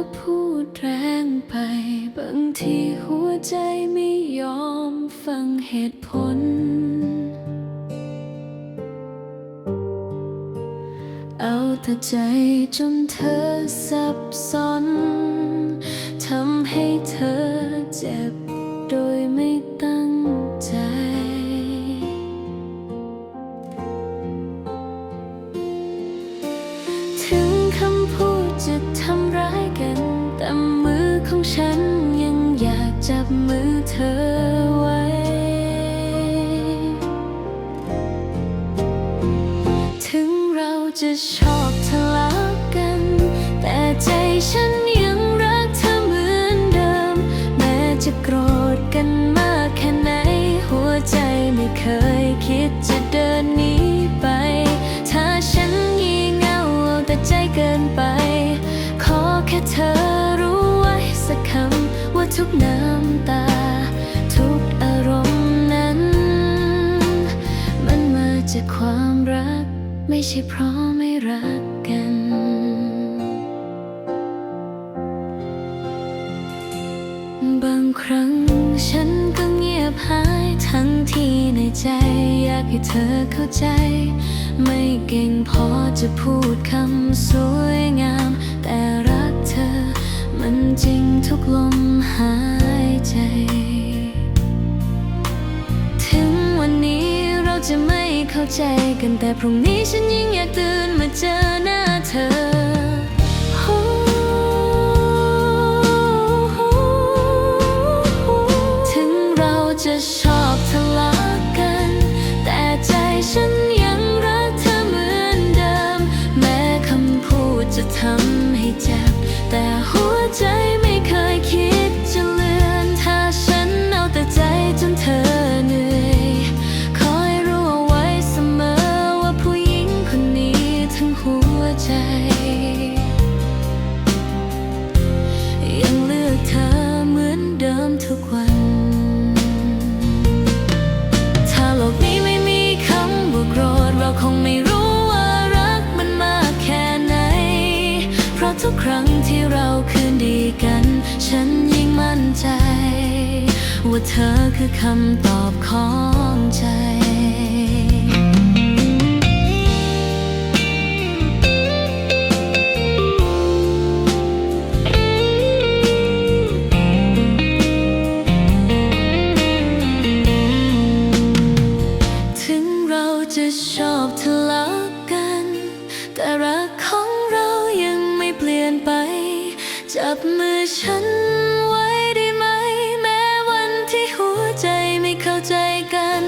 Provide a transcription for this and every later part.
ก็พูดแรงไป บางทีหัวใจไม่ยอมฟังเหตุผล เอาแต่ใจจนเธอสับ ของฉันยังอยากจับมือเธอไว้ ถึงเราจะชอบทะเลาะกัน แต่ใจฉันยังรักเธอเหมือนเดิม แม้จะโกรธกันมากแค่ไหน หัวใจไม่เคยคิดจะเดินหนีไป ถ้าฉันงี่เง่าเอาแต่ใจเกินไป ขอแค่เธอ ทุกน้ำตา ทุกอารมณ์นั้น มันมาจากความรัก ไม่ใช่เพราะไม่รักกันบางครั้งฉันก็เงียบหายทั้งที่ในใจ อยากให้เธอเข้าใจ ไม่เก่งพอจะพูดคำสวยงามแต่ จะไม่เข้าใจกันแต่พรุ่งนี้ฉันยิ่งอยากตื่นมาเจอหน้าเธอ ครั้งที่เราคืนดีกัน ฉันยิ่งมั่นใจ ว่าเธอคือคำตอบของใจถึงเราจะชอบทะเลาะกัน แต่รัก บมือฉันไว้ได้ไหม แม้วันที่หัวใจไม่เข้าใจกัน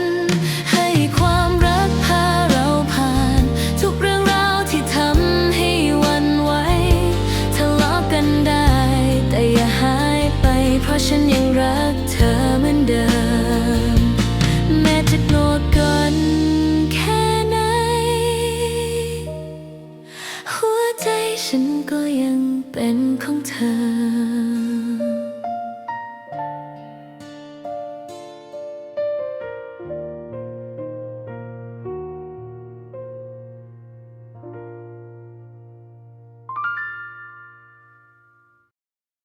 ให้ความรักพาเราผ่าน ทุกเรื่องราวที่ทำให้วันไหวทะเลาะกันได้ แต่อย่าหายไป เพราะฉันยังรักเธอเหมือนเดิม แม้จะโกรธกันแค่ไหน หัวใจฉันก็ยัง เป็นของเธอ